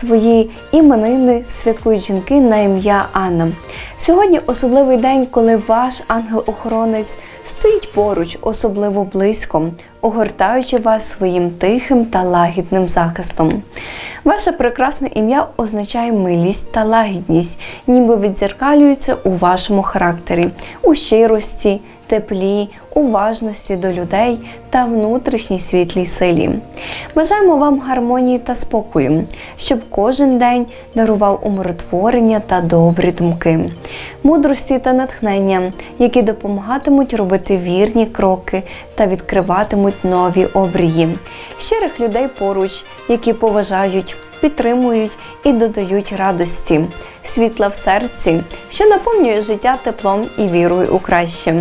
свої іменини святкують жінки на ім'я Анна. Сьогодні особливий день, коли ваш ангел-охоронець стоїть поруч, особливо близько, огортаючи вас своїм тихим та лагідним захистом. Ваше прекрасне ім'я означає милість та лагідність, ніби відзеркалюється у вашому характері, у щирості, теплі, уважності до людей та внутрішній світлій силі. Бажаємо вам гармонії та спокою, щоб кожен день дарував умиротворення та добрі думки, мудрості та натхнення, які допомагатимуть робити вірні кроки та відкриватимуть нові обрії, щирих людей поруч, які поважають підтримують і додають радості, світла в серці, що наповнює життя теплом і вірою у краще,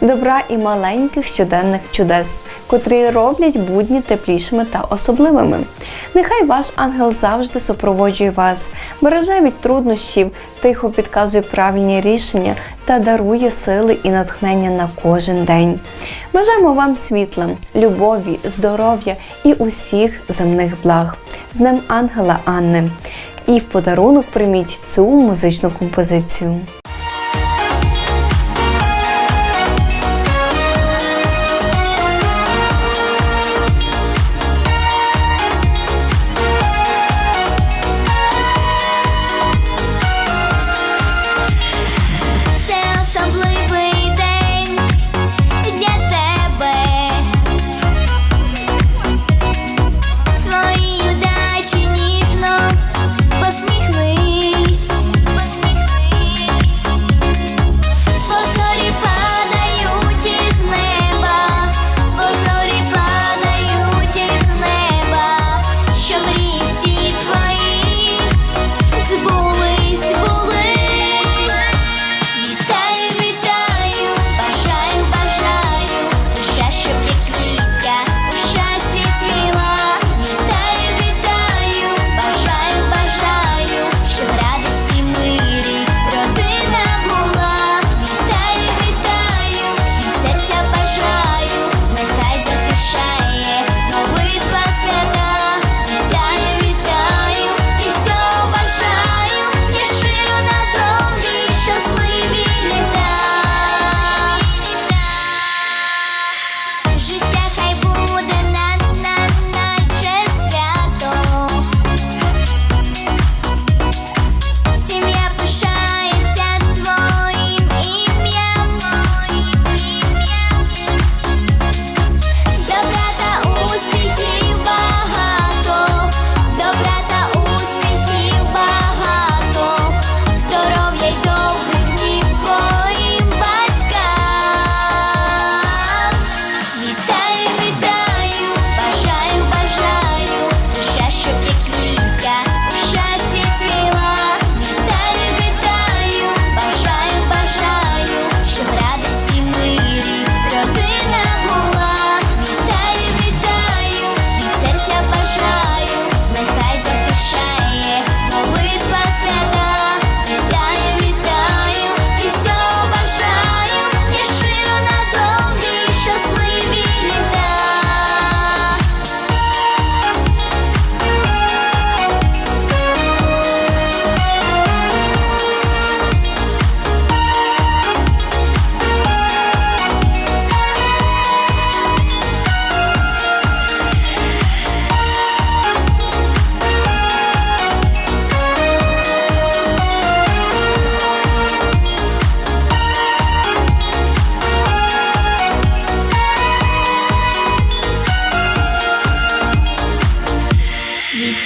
добра і маленьких щоденних чудес, котрі роблять будні теплішими та особливими. Нехай ваш ангел завжди супроводжує вас, береже від труднощів, тихо підказує правильні рішення та дарує сили і натхнення на кожен день. Бажаємо вам світла, любові, здоров'я і усіх земних благ з Днем Ангела Анни. І в подарунок прийміть цю музичну композицію.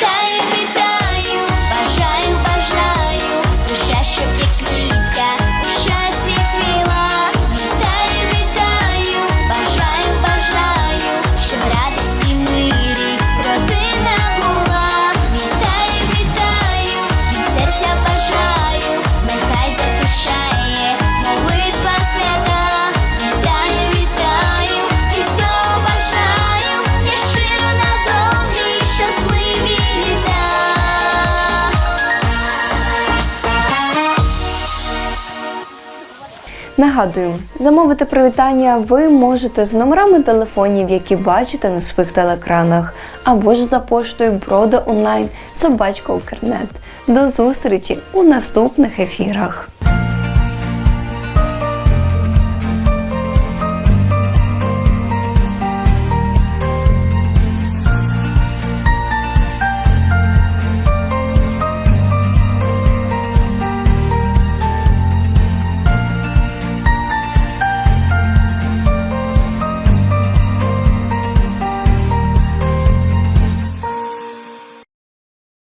たい Нагадую, замовити привітання ви можете з номерами телефонів, які бачите на своїх телекранах, або ж за поштою брода онлайн собачка Укрнет. До зустрічі у наступних ефірах.